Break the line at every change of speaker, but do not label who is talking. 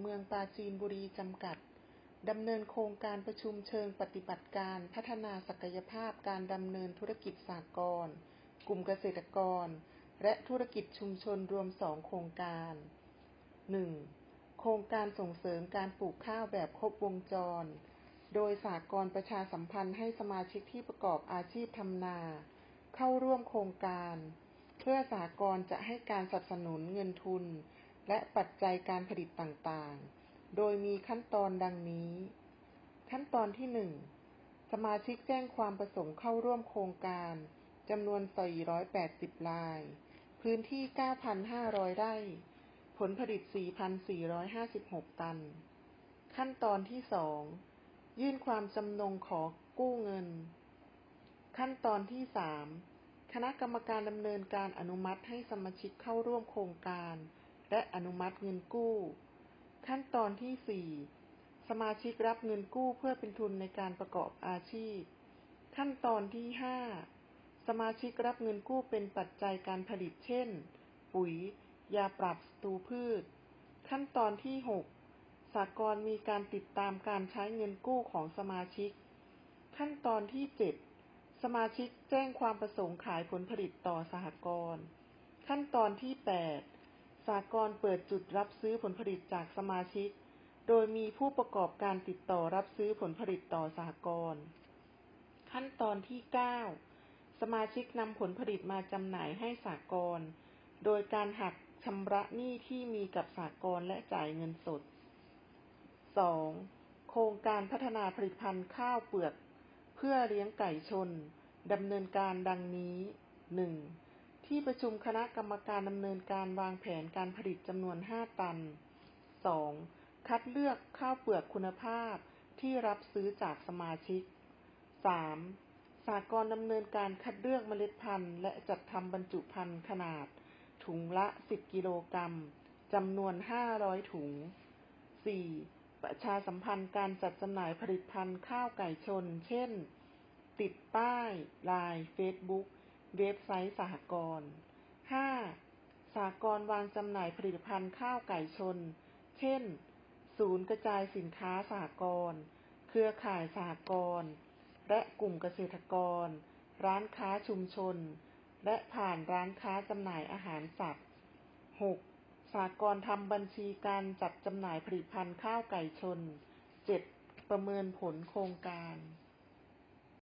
เมืองปราจีนบุรีจำกัดดำเนินโครงการประชุมเชิงปฏิบัติการพัฒนาศักยภาพการดำเนินธุรกิจสหกรณ์กลุ่มเกษตรกร และธุรกิจชุมชนรวมสองโครงการ 1. โครงการส่งเสริมการปลูกข้าวแบบครบวงจร โดยสากลประชาสัมพันธ์ให้สมาชิกที่ประกอบอาชีพทำนา เข้าร่วมโครงการ เพื่อสากลจะให้การสนับสนุนเงินทุน และปัจจัยการผลิตต่างๆ โดยมีขั้นตอนดังนี้ ขั้นตอนที่1สมาชิกแจ้งความประสงค์เข้าร่วมโครงการจำนวน 480 ราย พื้นที่ 9,500 ไร่ ผลผลิต 4,456 ตัน ขั้นตอนที่2ยื่นความจำนงขอกู้เงิน ขั้นตอนที่3คณะกรรมการดำเนินการอนุมัติให้สมาชิกเข้าร่วมโครงการ และอนุมัติเงินกู้ ขั้นตอนที่ 4 สมาชิกรับเงินกู้เพื่อเป็นทุนในการประกอบอาชีพ ขั้นตอนที่ 5 สมาชิกรับเงินกู้เป็นปัจจัยการผลิตเช่น ปุ๋ย ยาปรับศัตรูพืช ขั้นตอนที่ 6สากลมีการติดตามการใช้เงินกู้ของสมาชิก ขั้นตอนที่ 7 สมาชิกแจ้งความประสงค์ขายผลผลิตต่อสหกรณ์ขั้นตอนที่ 8 สากลเปิดจุดรับซื้อผลผลิตจากสมาชิก โดยมีผู้ประกอบการติดต่อรับซื้อผลผลิตต่อสหกรขั้นตอนที่ 9 สมาชิกนำผลผลิตมาจำหน่ายให้สากลโดยการหักชำระหนี้ที่มีกับสากลและจ่ายเงินสด 2. โครงการพัฒนาผลิตภัณฑ์ข้าวเปลือก เพื่อเลี้ยงไก่ชนดำเนินการดังนี้ 1. ที่ประชุมคณะกรรมการดำเนินการวางแผนการผลิตจำนวน 5 ตัน 2. คัดเลือกข้าวเปลือกคุณภาพที่รับซื้อจากสมาชิก 3. สากลดำเนินการคัดเลือกเมล็ดพันธุ์ และจัดทำบรรจุภัณฑ์ขนาด ถุงละ 10 กิโลกรัมจำนวน 500 ถุง 4. ประชาสัมพันธ์การจัดจำหน่ายผลิตภัณฑ์ข้าวไก่ชน เช่น ติดป้ายไลน์เฟซบุ๊ก เว็บไซต์สหกรณ์ 5. สากลวางจำหน่ายผลิตภัณฑ์ข้าวไก่ชน เช่น ศูนย์กระจายสินค้าสหกรณ์ เครือข่ายสหกรณ์ และกลุ่มเกษตรกร ร้านค้าชุมชน และผ่านร้านค้าจำหน่ายอาหารสัตว์ 6. สากลทำบัญชีการจัดจำหน่ายผลิตภัณฑ์ข้าวไก่ชน 7. ประเมินผลโครงการ